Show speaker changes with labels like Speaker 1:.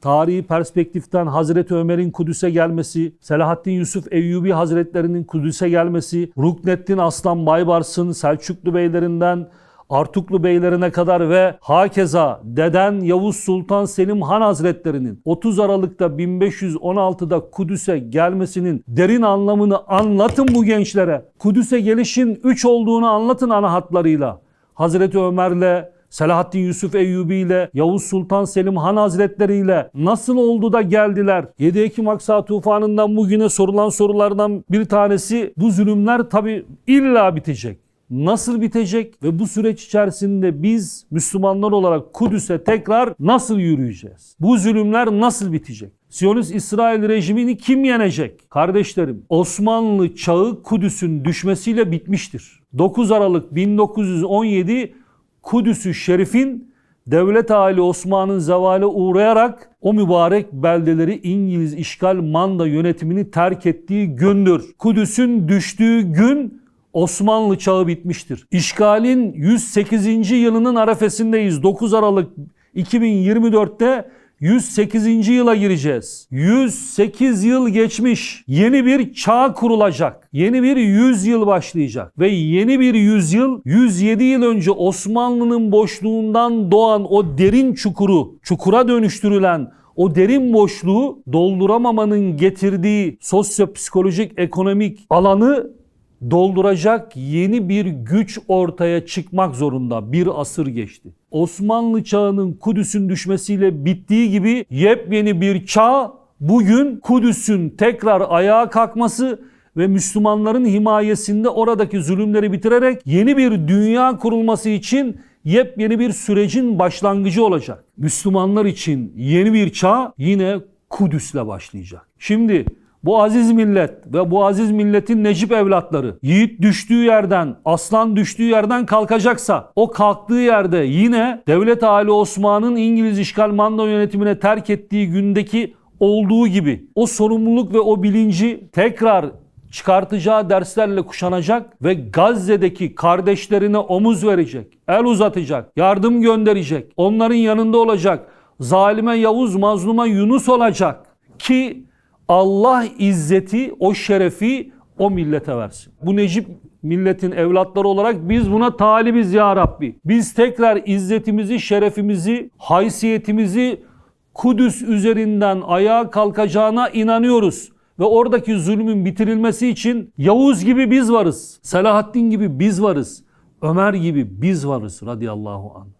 Speaker 1: tarihi perspektiften Hazreti Ömer'in Kudüs'e gelmesi, Selahaddin Yusuf Eyyubi Hazretlerinin Kudüs'e gelmesi, Rukneddin Aslan Baybars'ın Selçuklu beylerinden Artuklu beylerine kadar ve hakeza deden Yavuz Sultan Selim Han Hazretlerinin 30 Aralık'ta 1516'da Kudüs'e gelmesinin derin anlamını anlatın bu gençlere. Kudüs'e gelişin 3 olduğunu anlatın ana hatlarıyla. Hazreti Ömer'le, Selahaddin Yusuf Eyyubi ile, Yavuz Sultan Selim Han Hazretleri ile nasıl oldu da geldiler? 7 Ekim Aksa tufanından bugüne sorulan sorulardan bir tanesi bu zulümler tabi illa bitecek. Nasıl bitecek ve bu süreç içerisinde biz Müslümanlar olarak Kudüs'e tekrar nasıl yürüyeceğiz? Bu zulümler nasıl bitecek? Siyonist İsrail rejimini kim yenecek? Kardeşlerim Osmanlı çağı Kudüs'ün düşmesiyle bitmiştir. 9 Aralık 1917 Kudüs-ü Şerif'in Devlet Ali Osman'ın zevale uğrayarak o mübarek beldeleri İngiliz işgal manda yönetimini terk ettiği gündür. Kudüs'ün düştüğü gün Osmanlı çağı bitmiştir. İşgalin 108. yılının arefesindeyiz. 9 Aralık 2024'te 108. yıla gireceğiz. 108 yıl geçmiş. Yeni bir çağ kurulacak. Yeni bir yüzyıl başlayacak. Ve yeni bir yüzyıl 107 yıl önce Osmanlı'nın boşluğundan doğan o derin çukuru, çukura dönüştürülen o derin boşluğu dolduramamanın getirdiği sosyo-psikolojik ekonomik alanı dolduracak yeni bir güç ortaya çıkmak zorunda. Bir asır geçti. Osmanlı çağının Kudüs'ün düşmesiyle bittiği gibi yepyeni bir çağ bugün Kudüs'ün tekrar ayağa kalkması ve Müslümanların himayesinde oradaki zulümleri bitirerek yeni bir dünya kurulması için yepyeni bir sürecin başlangıcı olacak. Müslümanlar için yeni bir çağ yine Kudüs'le başlayacak. Şimdi bu aziz millet ve bu aziz milletin Necip evlatları yiğit düştüğü yerden, aslan düştüğü yerden kalkacaksa o kalktığı yerde yine Devlet Ali Osman'ın İngiliz işgal manda yönetimine terk ettiği gündeki olduğu gibi o sorumluluk ve o bilinci tekrar çıkartacağı derslerle kuşanacak ve Gazze'deki kardeşlerine omuz verecek, el uzatacak, yardım gönderecek, onların yanında olacak, zalime Yavuz, mazluma Yunus olacak ki Allah izzeti, o şerefi o millete versin. Bu Necip milletin evlatları olarak biz buna talibiz ya Rabbi. Biz tekrar izzetimizi, şerefimizi, haysiyetimizi Kudüs üzerinden ayağa kalkacağına inanıyoruz. Ve oradaki zulmün bitirilmesi için Yavuz gibi biz varız. Selahaddin gibi biz varız. Ömer gibi biz varız radıyallahu anh.